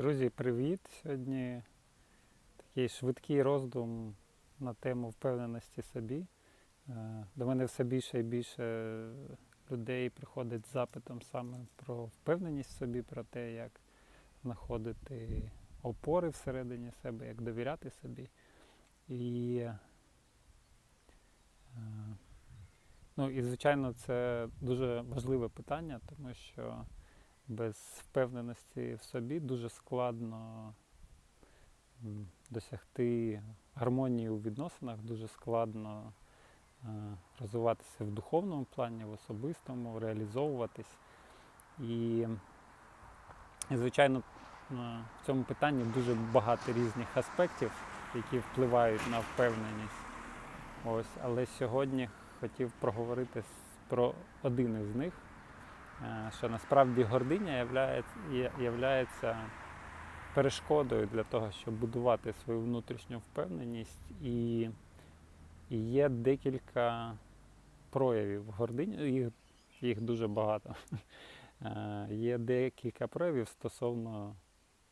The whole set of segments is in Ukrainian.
Друзі, привіт! Сьогодні такий швидкий роздум на тему впевненості собі. Е, До мене все більше і більше людей приходить з запитом саме про впевненість в собі, про те, як знаходити опори всередині себе, як довіряти собі. І, е, ну, і звичайно, це дуже важливе питання, тому що без впевненості в собі дуже складно досягти гармонії у відносинах, дуже складно е, розвиватися в духовному плані, в особистому, реалізовуватись. І, звичайно, е, в цьому питанні дуже багато різних аспектів, які впливають на впевненість. Ось, але сьогодні хотів проговорити про один із них що насправді гординя є- перешкодою для того, щоб будувати свою внутрішню впевненість. І, і є декілька проявів гордині, їх, їх дуже багато. Е, Є декілька проявів стосовно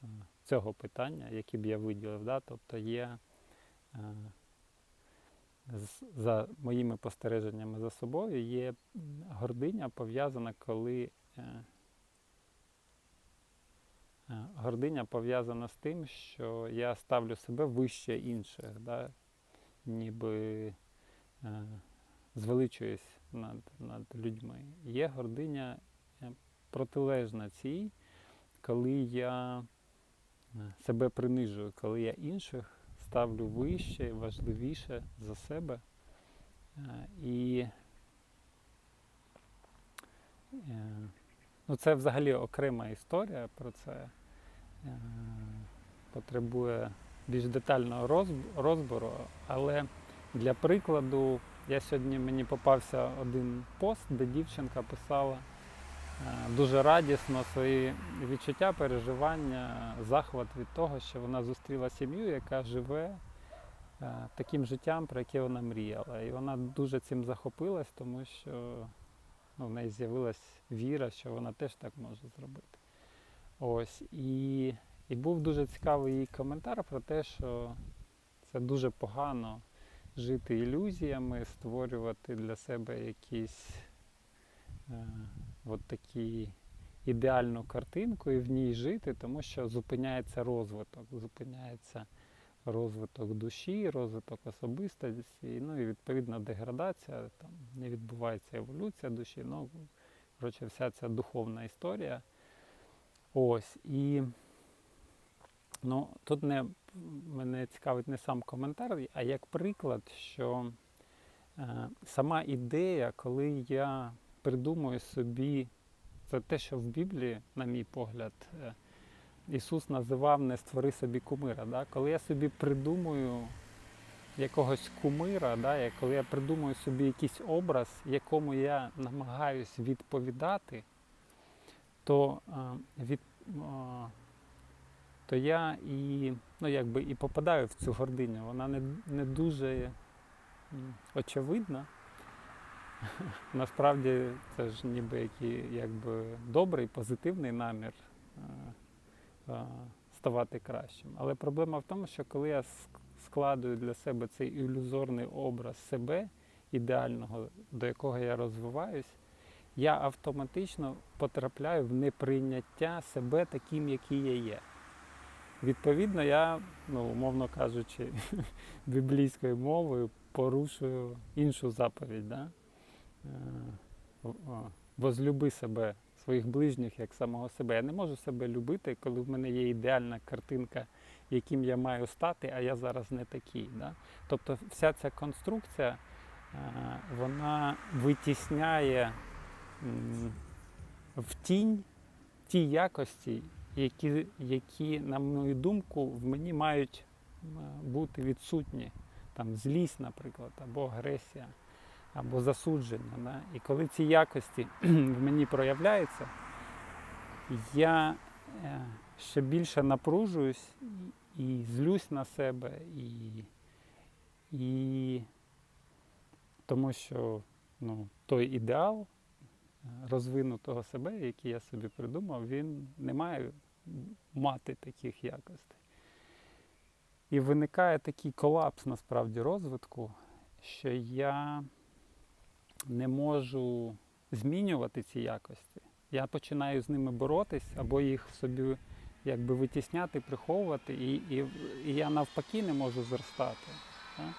е, цього питання, які б я виділив. Да? Тобто є е, за моїми спостереженнями за собою, є гординя пов'язана, коли е, е, гординя пов'язана з тим, що я ставлю себе вище інших, да? ніби е, звеличуюсь над, над людьми. Є гординя протилежна цій, коли я себе принижую, коли я інших ставлю вище, важливіше за себе. Е, І е, ну, це взагалі окрема історія про це. Е, Потребує більш детального розбору, але для прикладу, я сьогодні мені попався один пост, де дівчинка писала дуже радісно свої відчуття, переживання, захват від того, що вона зустріла сім'ю, яка живе е, таким життям, про яке вона мріяла. І вона дуже цим захопилась, тому що ну, в неї з'явилась віра, що вона теж так може зробити. Ось. І, і був дуже цікавий її коментар про те, що це дуже погано жити ілюзіями, створювати для себе якісь е, от такі ідеальну картинку і в ній жити, тому що зупиняється розвиток, зупиняється розвиток душі, розвиток особистості, ну і відповідна деградація, там не відбувається еволюція душі, ну, коротше, вся ця духовна історія. Ось. І ну, тут не, мене цікавить не сам коментар, а як приклад, що е, сама ідея, коли я придумую собі, це те, що в Біблії, на мій погляд, е, Ісус називав не створи собі кумира. Да? Коли я собі придумую якогось кумира, да? коли я придумую собі якийсь образ, якому я намагаюсь відповідати, то, е, від, то я і, ну, якби, і попадаю в цю гординю. Вона не, не дуже очевидна. Насправді це ж ніби який, якби добрий, позитивний намір е, е, ставати кращим. Але проблема в тому, що коли я складую для себе цей ілюзорний образ себе ідеального, до якого я розвиваюсь, я автоматично потрапляю в неприйняття себе таким, який я є. Відповідно, я, ну, умовно кажучи, біблійською мовою порушую іншу заповідь. Да? Е, Возлюби себе, своїх ближніх як самого себе. Я не можу себе любити, коли в мене є ідеальна картинка, яким я маю стати, а я зараз не такий. Да? Тобто вся ця конструкція, е, вона витісняє в тінь ті якості, які, які, на мою думку, в мені мають бути відсутні. Там злість, наприклад, або агресія, або засудження. Да? І коли ці якості в мені проявляються, я е, ще більше напружуюсь і, злюсь на себе, і, і тому що ну, той ідеал е, розвинутого себе, який я собі придумав, він не має мати таких якостей. І виникає такий колапс насправді розвитку, що я не можу змінювати ці якості. Я починаю з ними боротись або їх в собі якби витісняти, приховувати, і, і, і я навпаки не можу зростати. Так?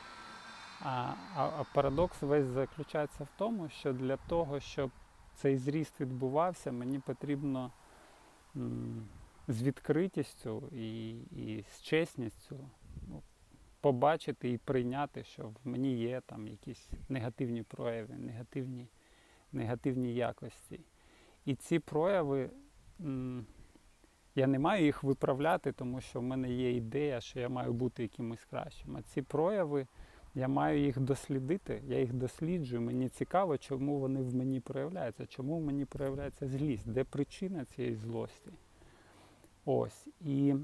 А, а, парадокс весь заключається в тому, що для того, щоб цей зріст відбувався, мені потрібно м, з відкритістю і, і з чесністю побачити і прийняти, що в мені є там якісь негативні прояви, негативні, негативні якості. І ці прояви, я не маю їх виправляти, тому що в мене є ідея, що я маю бути якимось кращим. А ці прояви, я маю їх дослідити, я їх досліджую. Мені цікаво, чому вони в мені проявляються, чому в мені проявляється злість, де причина цієї злості. Ось. І,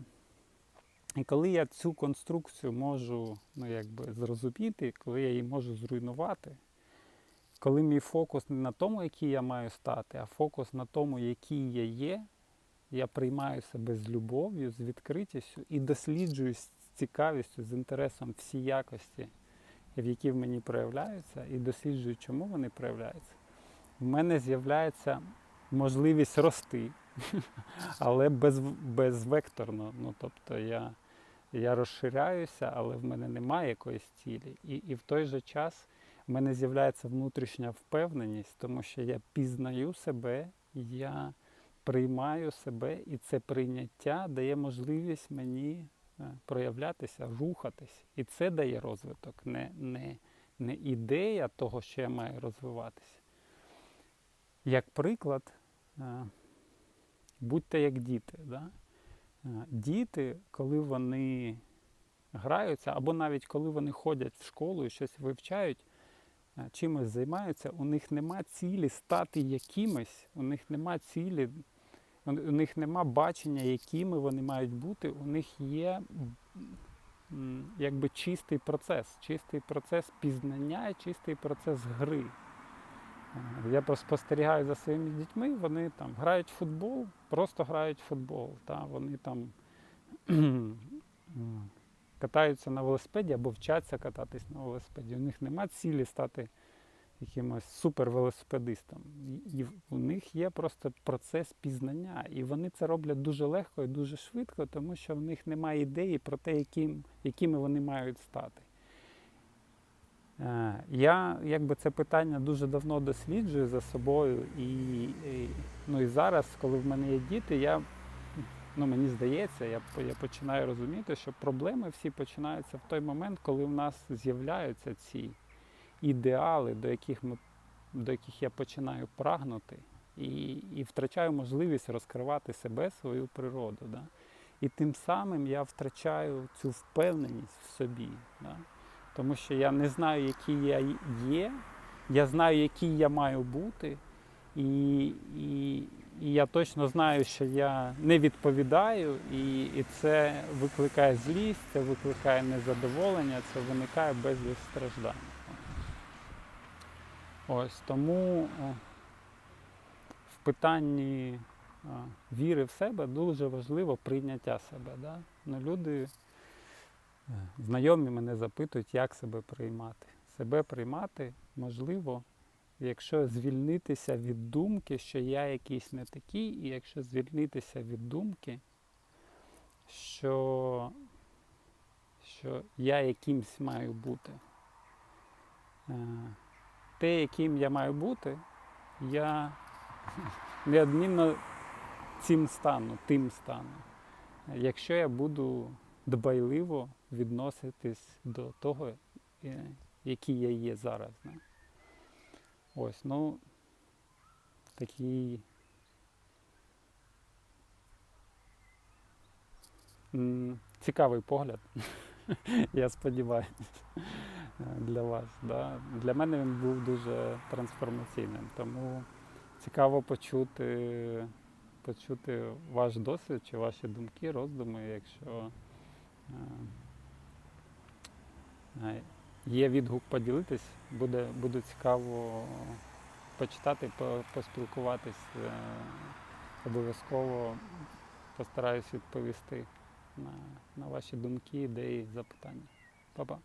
і коли я цю конструкцію можу ну, якби, зрозуміти, коли я її можу зруйнувати, коли мій фокус не на тому, який я маю стати, а фокус на тому, який я є, я приймаю себе з любов'ю, з відкритістю і досліджую з цікавістю, з інтересом всі якості, в які в мені проявляються, і досліджую, чому вони проявляються. В мене з'являється можливість рости, але без, безвекторно. Ну, тобто я, я розширяюся, але в мене немає якоїсь цілі. І, і в той же час в мене з'являється внутрішня впевненість, тому що я пізнаю себе, я приймаю себе, і це прийняття дає можливість мені е, проявлятися, рухатись. І це дає розвиток, не, не, не ідея того, що я маю розвиватися. Як приклад, е, будьте як діти. Да? Е, Діти, коли вони граються, або навіть коли вони ходять в школу і щось вивчають, е, чимось займаються, у них нема цілі стати якимось, у них нема цілі, у них нема бачення, якими вони мають бути, у них є якби чистий процес, чистий процес пізнання чистий процес гри. Я спостерігаю за своїми дітьми, вони там грають в футбол, просто грають в футбол. Та, вони там катаються на велосипеді або вчаться кататись на велосипеді. У них нема цілі стати якимось супервелосипедистом. І у них є просто процес пізнання. І вони це роблять дуже легко і дуже швидко, тому що в них немає ідеї про те, яким, якими вони мають стати. Е, Я якби це питання дуже давно досліджую за собою, і, і, ну, і зараз, коли в мене є діти, я, ну, мені здається, я, я починаю розуміти, що проблеми всі починаються в той момент, коли в нас з'являються ці ідеали, до яких, ми, до яких я починаю прагнути, і, і втрачаю можливість розкривати себе, свою природу. Да? І тим самим я втрачаю цю впевненість в собі. Да? Тому що я не знаю, який я є, я знаю, який я маю бути, і, і, і я точно знаю, що я не відповідаю, і, і це викликає злість, це викликає незадоволення, це виникає безліч страждань. Ось тому в питанні віри в себе дуже важливо прийняття себе. Да? Ну, люди Е, Знайомі мене запитують, як себе приймати. Себе приймати можливо, якщо звільнитися від думки, що я якийсь не такий, і якщо звільнитися від думки, що, що я якимсь маю бути. Е, Те, яким я маю бути, я неодмінно цим стану, тим стану. Якщо я буду дбайливо відноситись до того, е, який я є зараз. Ось, ну, такий цікавий погляд, я сподіваюся, для вас. Да? Для мене він був дуже трансформаційним, тому цікаво почути, почути ваш досвід чи ваші думки, роздуми, якщо е, є відгук поділитись, буде, буде цікаво почитати, поспілкуватись. е, Обов'язково постараюсь відповісти на, на ваші думки, ідеї, запитання. Па-па.